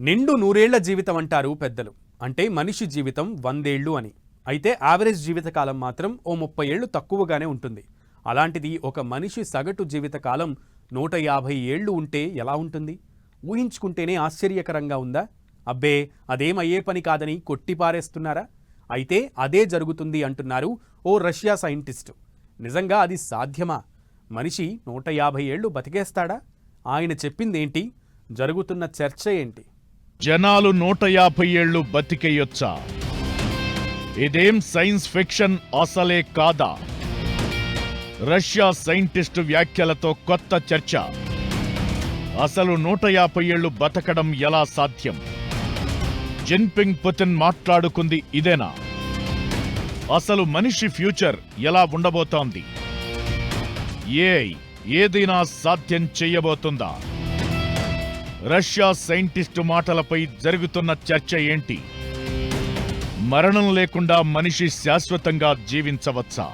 నిండు నూరేళ్ళ జీవితం అంటారు పెద్దలు. అంటే మనిషి జీవితం వందేళ్ళు అని. అయితే యావరేజ్ జీవితకాలం మాత్రం ఓ ముప్పై ఏళ్ళు తక్కువగానే ఉంటుంది. అలాంటిది ఒక మనిషి సగటు జీవితకాలం నూట యాభై ఏళ్ళు ఉంటే ఎలా ఉంటుంది? ఊహించుకుంటేనే ఆశ్చర్యకరంగా ఉందా? అబ్బే అదేం అయ్యే పని కాదని కొట్టిపారేస్తున్నారా అయితే అదే జరుగుతుంది అంటున్నారు ఓ రష్యా సైంటిస్టు. నిజంగా అది సాధ్యమా? మనిషి నూట యాభై ఏళ్ళు బతికేస్తాడా? ఆయన చెప్పిందేంటి? జరుగుతున్న చర్చ ఏంటి? జనాలు నూట యాభై ఏళ్ళు బతికేయొచ్చా? ఇదేం సైన్స్ ఫిక్షన్ అసలే కాదా? రష్యా సైంటిస్టు వ్యాఖ్యలతో కొత్త చర్చ. అసలు నూట యాభై ఏళ్ళు బతకడం ఎలా సాధ్యం? జిన్పింగ్ పుతిన్ మాట్లాడుకుంది ఇదేనా? అసలు మనిషి ఫ్యూచర్ ఎలా ఉండబోతోంది? ఏ ఏదైనా సాధ్యం చెయ్యబోతుందా రష్యా సైంటిస్టు మాటలపై జరుగుతున్న చర్చ ఏంటి? మరణం లేకుండా మనిషి శాశ్వతంగా జీవించవచ్చా?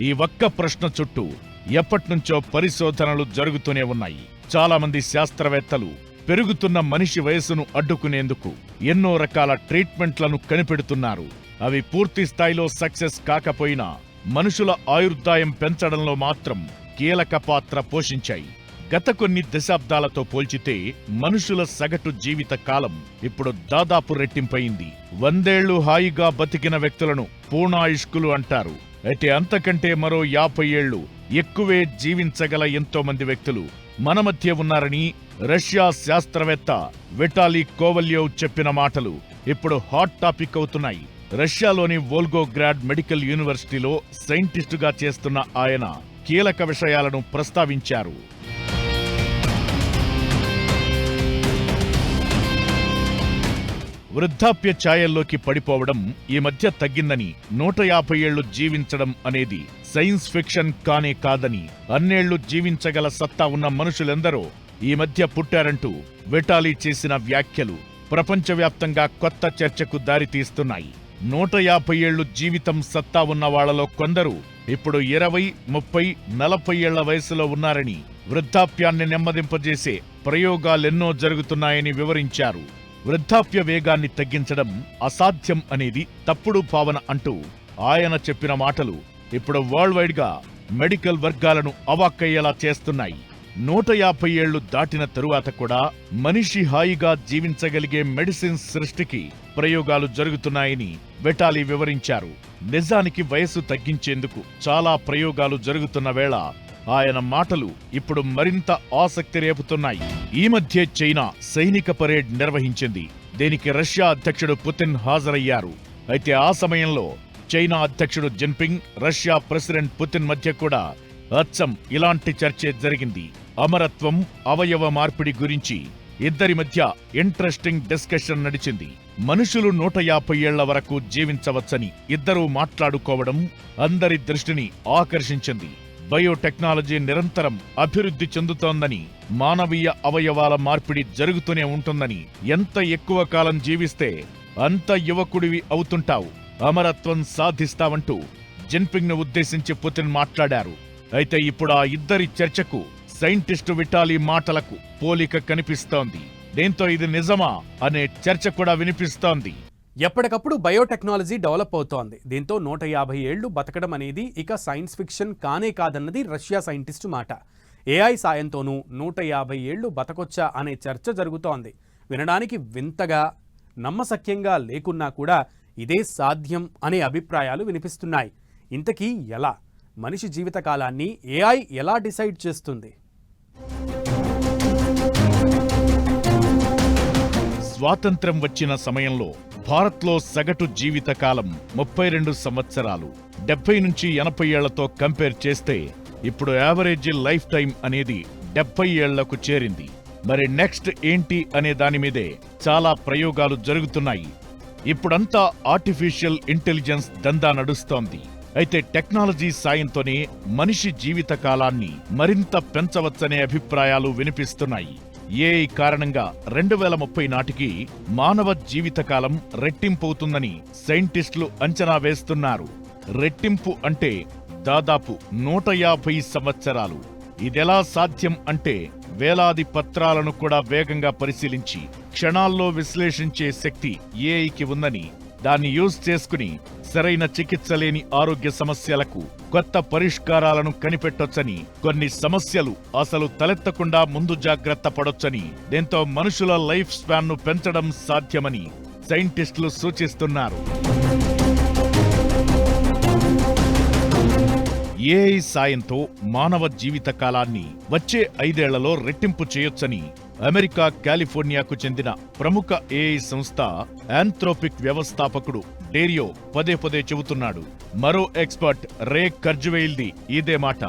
ఈ ఒక్క ప్రశ్న చుట్టూ ఎప్పట్నుంచో పరిశోధనలు జరుగుతూనే ఉన్నాయి. చాలామంది శాస్త్రవేత్తలు పెరుగుతున్న మనిషి వయసును అడ్డుకునేందుకు ఎన్నో రకాల ట్రీట్మెంట్లను కనిపెడుతున్నారు. అవి పూర్తి స్థాయిలో సక్సెస్ కాకపోయినా మనుషుల ఆయుర్దాయం పెంచడంలో మాత్రం కీలక పాత్ర పోషించాయి. గత కొన్ని దశాబ్దాలతో పోల్చితే మనుషుల సగటు జీవిత కాలం ఇప్పుడు దాదాపు రెట్టింపయింది. వందేళ్ళు హాయిగా బతికిన వ్యక్తులను పూర్ణాయుష్కులు అంటారు. అయితే అంతకంటే మరో యాభై ఏళ్ళు ఎక్కువే జీవించగల ఎంతో మంది వ్యక్తులు మన మధ్య ఉన్నారని రష్యా శాస్త్రవేత్త విటాలీ కోవల్యోవ్ చెప్పిన మాటలు ఇప్పుడు హాట్ టాపిక్ అవుతున్నాయి. రష్యాలోని వోల్గోగ్రాడ్ మెడికల్ యూనివర్సిటీలో సైంటిస్టుగా చేస్తున్న ఆయన కీలక విషయాలను ప్రస్తావించారు. వృద్ధాప్య ఛాయల్లోకి పడిపోవడం ఈ మధ్య తగ్గిందని నూట యాభై ఏళ్ళు జీవించడం అనేది సైన్స్ ఫిక్షన్ కానే కాదని అన్నేళ్ళు జీవించగల సత్తా ఉన్న మనుషులెందరో ఈ మధ్య పుట్టారంటూ వెటాలీ చేసిన వ్యాఖ్యలు ప్రపంచవ్యాప్తంగా కొత్త చర్చకు దారితీస్తున్నాయి. నూట యాభై ఏళ్ళు జీవితం సత్తా ఉన్న వాళ్ళలో కొందరు ఇప్పుడు ఇరవై ముప్పై నలభై ఏళ్ళ వయసులో ఉన్నారని వృద్ధాప్యాన్ని నెమ్మదింపజేసే ప్రయోగాలెన్నో జరుగుతున్నాయని వివరించారు. వృద్ధాప్య వేగాన్ని తగ్గించడం అసాధ్యం అనేది తప్పుడు భావన అంటూ ఆయన చెప్పిన మాటలు ఇప్పుడు వరల్డ్ వైడ్గా మెడికల్ వర్గాలను అవాక్కయ్యేలా చేస్తున్నాయి. నూట యాభై ఏళ్ళు దాటిన తరువాత కూడా మనిషి హాయిగా జీవించగలిగే మెడిసిన్స్ సృష్టికి ప్రయోగాలు జరుగుతున్నాయని వెటాలి వివరించారు. నిజానికి వయసు తగ్గించేందుకు చాలా ప్రయోగాలు జరుగుతున్న వేళ ఆయన మాటలు ఇప్పుడు మరింత ఆసక్తి రేపుతున్నాయి. ఈ మధ్య చైనా సైనిక పరేడ్ నిర్వహించింది. దీనికి రష్యా అధ్యక్షుడు పుతిన్ హాజరయ్యారు. అయితే ఆ సమయంలో చైనా అధ్యక్షుడు జిన్పింగ్ రష్యా ప్రెసిడెంట్ పుతిన్ మధ్య కూడా అచ్చం ఇలాంటి చర్చే జరిగింది. అమరత్వం అవయవ మార్పిడి గురించి ఇద్దరి మధ్య ఇంట్రెస్టింగ్ డిస్కషన్ నడిచింది. మనుషులు నూట యాభై ఏళ్ళ వరకు జీవించవచ్చని ఇద్దరూ మాట్లాడుకోవడం అందరి దృష్టిని ఆకర్షించింది. బయోటెక్నాలజీ నిరంతరం అభివృద్ధి చెందుతోందని మానవీయ అవయవాల మార్పిడి జరుగుతూనే ఉంటుందని ఎంత ఎక్కువ కాలం జీవిస్తే అంత యువకుడివి అవుతుంటావు అమరత్వం సాధిస్తావంటూ జిన్పింగ్ను ఉద్దేశించి పుతిన్ మాట్లాడారు. అయితే ఇప్పుడు ఆ ఇద్దరి చర్చకు సైంటిస్టు విటాలి మాటలకు పోలిక కనిపిస్తోంది. దీంతో ఇది నిజమా అనే చర్చ కూడా వినిపిస్తోంది. ఎప్పటికప్పుడు బయోటెక్నాలజీ డెవలప్ అవుతోంది. దీంతో నూట యాభై ఏళ్ళు బతకడం అనేది ఇక సైన్స్ ఫిక్షన్ కానే కాదన్నది రష్యా సైంటిస్టు మాట. ఏఐ సాయంతోనూ నూట యాభై ఏళ్ళు బతకొచ్చా అనే చర్చ జరుగుతోంది. వినడానికి వింతగా నమ్మసక్యంగా లేకున్నా కూడా ఇదే సాధ్యం అనే అభిప్రాయాలు వినిపిస్తున్నాయి. ఇంతకీ ఎలా? మనిషి జీవితకాలాన్ని ఏఐ ఎలా డిసైడ్ చేస్తుంది? స్వాతంత్ర్యం వచ్చిన సమయంలో భారత్లో సగటు జీవితకాలం ముప్పై రెండు సంవత్సరాలు. డెబ్బై నుంచి ఎనభై ఏళ్ళతో కంపేర్ చేస్తే ఇప్పుడు యావరేజ్ లైఫ్ టైం అనేది డెబ్బై ఏళ్ళకు చేరింది. మరి నెక్స్ట్ ఏంటి అనే దాని మీదే చాలా ప్రయోగాలు జరుగుతున్నాయి. ఇప్పుడంతా ఆర్టిఫిషియల్ ఇంటెలిజెన్స్ దందా నడుస్తోంది. అయితే టెక్నాలజీ సాయంతోనే మనిషి జీవితకాలాన్ని మరింత పెంచవచ్చనే అభిప్రాయాలు వినిపిస్తున్నాయి. ఏఐ కారణంగా రెండు వేల ముప్పై నాటికి మానవ జీవితకాలం రెట్టింపవుతుందని సైంటిస్టులు అంచనా వేస్తున్నారు. రెట్టింపు అంటే దాదాపు నూట యాభై సంవత్సరాలు. ఇదెలా సాధ్యం అంటే వేలాది పత్రాలను కూడా వేగంగా పరిశీలించి క్షణాల్లో విశ్లేషించే శక్తి ఏఐకి ఉందని దాన్ని యూజ్ చేసుకుని సరైన చికిత్స లేని ఆరోగ్య సమస్యలకు కొత్త పరిష్కారాలను కనిపెట్టొచ్చని కొన్ని సమస్యలు అసలు తలెత్తకుండా ముందు జాగ్రత్త పడొచ్చని దీంతో మనుషుల లైఫ్ స్పాన్ను పెంచడం సాధ్యమని సైంటిస్టులు సూచిస్తున్నారు. ఏఐ సాయంతో మానవ జీవిత కాలాన్ని వచ్చే ఐదేళ్ళలో రెట్టింపు చేయొచ్చని అమెరికా కాలిఫోర్నియాకు చెందిన ప్రముఖ ఏఐ సంస్థ ఆంథ్రోపిక్ వ్యవస్థాపకుడు డేరియో పదే పదే చెబుతున్నాడు. మరో ఎక్స్పర్ట్ రే కర్జువెయిల్ది ఇదే మాట.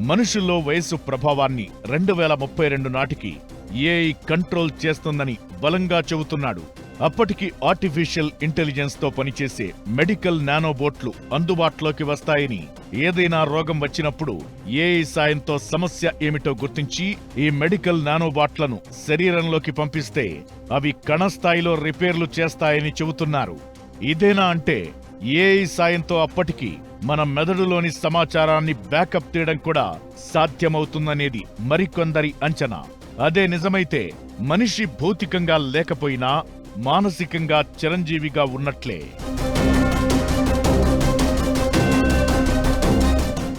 మనుషుల్లో వయసు ప్రభావాన్ని రెండు వేల ముప్పై రెండు నాటికి ఏఐ కంట్రోల్ చేస్తుందని బలంగా చెబుతున్నాడు. అప్పటికి ఆర్టిఫిషియల్ ఇంటెలిజెన్స్తో పనిచేసే మెడికల్ నానోబోట్లు అందుబాటులోకి వస్తాయని ఏదైనా రోగం వచ్చినప్పుడు ఏఐ సాయంతో సమస్య ఏమిటో గుర్తించి ఈ మెడికల్ నానోబాట్లను శరీరంలోకి పంపిస్తే అవి కణస్థాయిలో రిపేర్లు చేస్తాయని చెబుతున్నారు. ఇదేనా అంటే ఏఐ సాయంతో అప్పటికి మన మెదడులోని సమాచారాన్ని బ్యాకప్ తీయడం కూడా సాధ్యమవుతుందనేది మరికొందరి అంచనా. అదే నిజమైతే మనిషి భౌతికంగా లేకపోయినా మానసికంగా చిరంజీవిగా ఉన్నట్లే.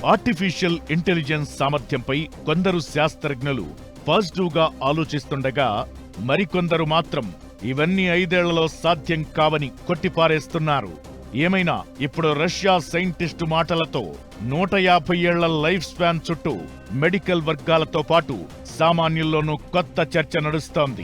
ఆర్టిఫిషియల్ ఇంటెలిజెన్స్ సామర్థ్యంపై కొందరు శాస్త్రజ్ఞులు పాజిటివ్గా ఆలోచిస్తుండగా మరికొందరు మాత్రం ఇవన్నీ ఐదేళ్ళలో సాధ్యం కావని కొట్టిపారేస్తున్నారు. ఏమైనా ఇప్పుడు రష్యా సైంటిస్టు మాటలతో నూట యాభై ఏళ్ళ లైఫ్ స్పాన్ చుట్టూ మెడికల్ వర్గాలతో పాటు సామాన్యుల్లోనూ కొత్త చర్చ నడుస్తోంది.